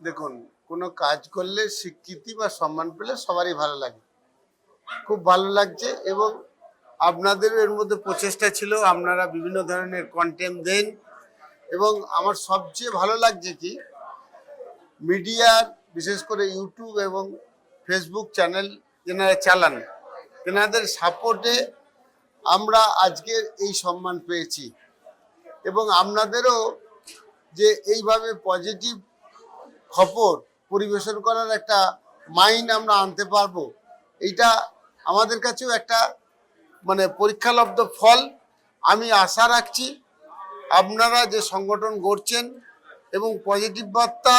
দেখুন, কোনো কাজ করলে স্বীকৃতি বা সম্মান পেলে সবারই ভালো লাগে। খুব ভালো লাগছে এবং আপনাদের এর মধ্যে প্রচেষ্টা ছিল, আপনারা বিভিন্ন ধরনের কন্টেন্ট দেন এবং আমার সবচেয়ে ভালো লাগছে কি মিডিয়ার বিশেষ করে ইউটিউব এবং ফেসবুক চ্যানেল যেনারা চালান, তেনাদের সাপোর্টে আমরা আজকের এই সম্মান পেয়েছি এবং আপনাদেরও যে এইভাবে পজিটিভ খবর পরিবেশন করার একটা মাইন্ড আমরা আনতে পারব। এইটা আমাদের কাছেও একটা মানে পরীক্ষালব্ধ ফল। আমি আশা রাখছি আপনারা যে সংগঠন গড়ছেন এবং পজিটিভ বার্তা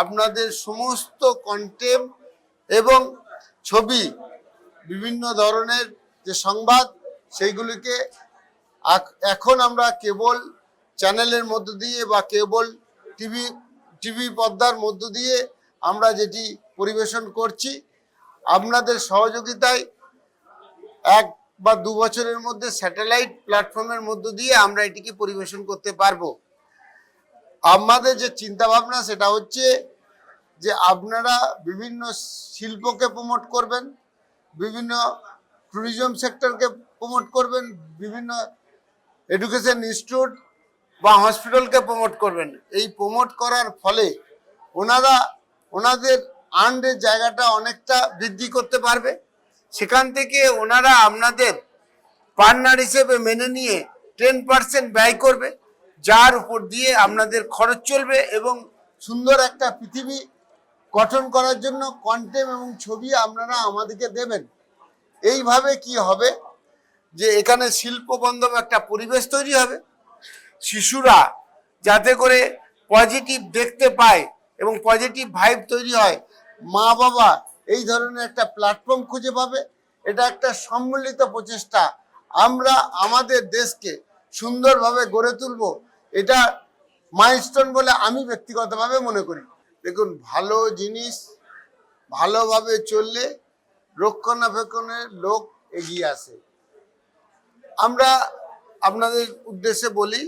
আপনাদের সমস্ত কন্টেন্ট এবং ছবি, বিভিন্ন ধরনের যে সংবাদ, সেইগুলিকে এখন আমরা কেবল চ্যানেলের মধ্য দিয়ে বা কেবল টিভি টিভি পর্দার মধ্য দিয়ে আমরা যেটি পরিবেশন করছি, আপনাদের সহযোগিতায় এক বা দু বছরের মধ্যে স্যাটেলাইট প্ল্যাটফর্মের মধ্য দিয়ে আমরা এটিকে পরিবেশন করতে পারব। আমাদের যে চিন্তা ভাবনা সেটা হচ্ছে যে আপনারা বিভিন্ন শিল্পকে প্রমোট করবেন, বিভিন্ন ট্যুরিজম সেক্টরকে প্রমোট করবেন, বিভিন্ন এডুকেশন ইনস্টিটিউট বা হসপিটালকে প্রমোট করবেন। এই প্রমোট করার ফলে ওনারা, ওনাদের আন্ডের জায়গাটা অনেকটা বৃদ্ধি করতে পারবে। সেখান থেকে ওনারা আপনাদের পার্টনার হিসেবে মেনে নিয়ে টেন পার্সেন্ট ব্যয় করবে, যার উপর দিয়ে আপনাদের খরচ চলবে এবং সুন্দর একটা পৃথিবী গঠন করার জন্য কন্টেন্ট এবং ছবি আপনারা আমাদেরকে দেবেন। এইভাবে কি হবে? যে এখানে শিল্প বান্ধব একটা পরিবেশ তৈরি হবে। শিশুরা যাতে করে পজিটিভ দেখতে পায় এবং পজিটিভ ভাইব তৈরি হয়, মা বাবা এই ধরনের একটা প্ল্যাটফর্ম খুঁজে পাবে। এটা একটা সম্মিলিত প্রচেষ্টা। আমরা আমাদের দেশকে সুন্দরভাবে গড়ে তুলব। এটা মাইলস্টোন বলে আমি ব্যক্তিগতভাবে মনে করি। দেখুন, ভালো জিনিস ভালোভাবে চললে রক্ষণাবেক্ষণের লোক এগিয়ে আসে। আমরা আপনাদের উদ্দেশ্যে বলি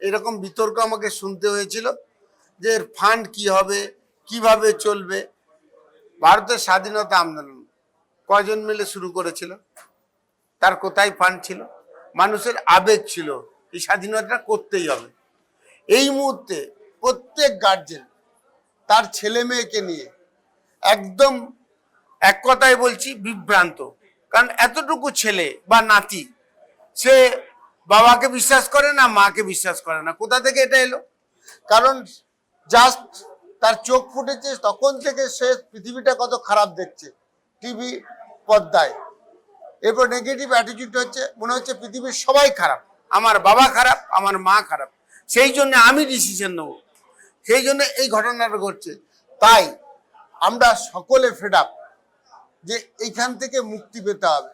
এরকম বিতর্ক আমাকে শুনতে হয়েছিল যে এর ফান্ড কি হবে, কীভাবে চলবে। ভারতের স্বাধীনতা আন্দোলন কয়জন মিলে শুরু করেছিল? তার কোথায় ফান্ড ছিল? মানুষের আবেগ ছিল, এই স্বাধীনতাটা করতেই হবে। এই মুহূর্তে প্রত্যেক গার্জেন তার ছেলে মেয়েকে নিয়ে একদম এক কথায় বলছি বিভ্রান্ত। কারণ এতটুকু ছেলে বা নাতি, সে বাবাকে বিশ্বাস করে না, মাকে বিশ্বাস করে না। কোথা থেকে এটা এলো? কারণ জাস্ট তার চোখ ফুটেছে, তখন থেকে সে পৃথিবীটা কত খারাপ দেখছে টিভি পর্দায়। এরপর নেগেটিভ অ্যাটিটিউড হচ্ছে, মনে হচ্ছে পৃথিবীর সবাই খারাপ। আমার বাবা খারাপ, আমার মা খারাপ। সেই জন্য আমি ডিসিশন নেব। সেই জন্য এই ঘটনাটা ঘটছে। তাই আমরা সকলে ফেড আপ যে এইখান থেকে মুক্তি পেতে হবে।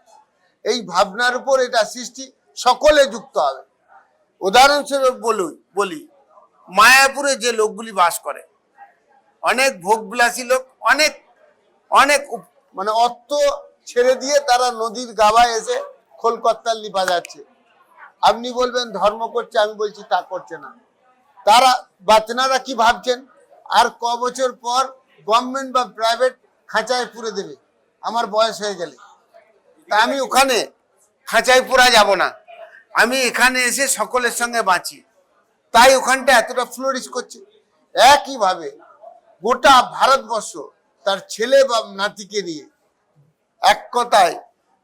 এই ভাবনার উপর এটা সৃষ্টি। সকলে যুক্ত হবে। উদাহরণস্বরূপ বলি বলি, মায়াপুরে যে লোকগুলি বাস করে, অনেক ভোগবিলাসী লোক, অনেক অনেক মানে অর্থ ছেড়ে দিয়ে তারা নদীর গাবায় এসে খোলকত্তাল্লি বাজাচ্ছে আপনি বলবেন, ধর্ম করছে, আমি বলছি তা করছে না। তারা, বাতনারা কি ভাবছেন? আর ক বছর পর গভর্নমেন্ট বা প্রাইভেট খাঁচায় পুরে দেবে। আমার বয়স হয়ে গেলে। তা আমি ওখানে খাঁচায় পুরা যাব না। আমি এখানে এসে সকলের সঙ্গে বাঁচি। তাই ওখানটা এতটা ফ্লোরিশ করছে। একইভাবে গোটা ভারতবর্ষ তার ছেলে বা নাতিকে নিয়ে এক কথায়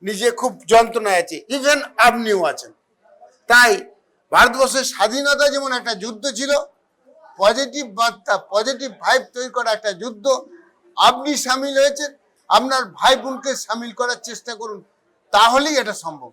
নিজে খুব যন্ত্রণায় আছে। ইভেন আপনিও আছেন। তাই ভারতবর্ষের স্বাধীনতা যেমন একটা যুদ্ধ ছিল পজিটিভ বার্তা পজিটিভ ভাইব তৈরি করা একটা যুদ্ধ, আপনি সামিল হয়েছেন, আপনার ভাই বোনকে সামিল করার চেষ্টা করুন, তাহলেই এটা সম্ভব।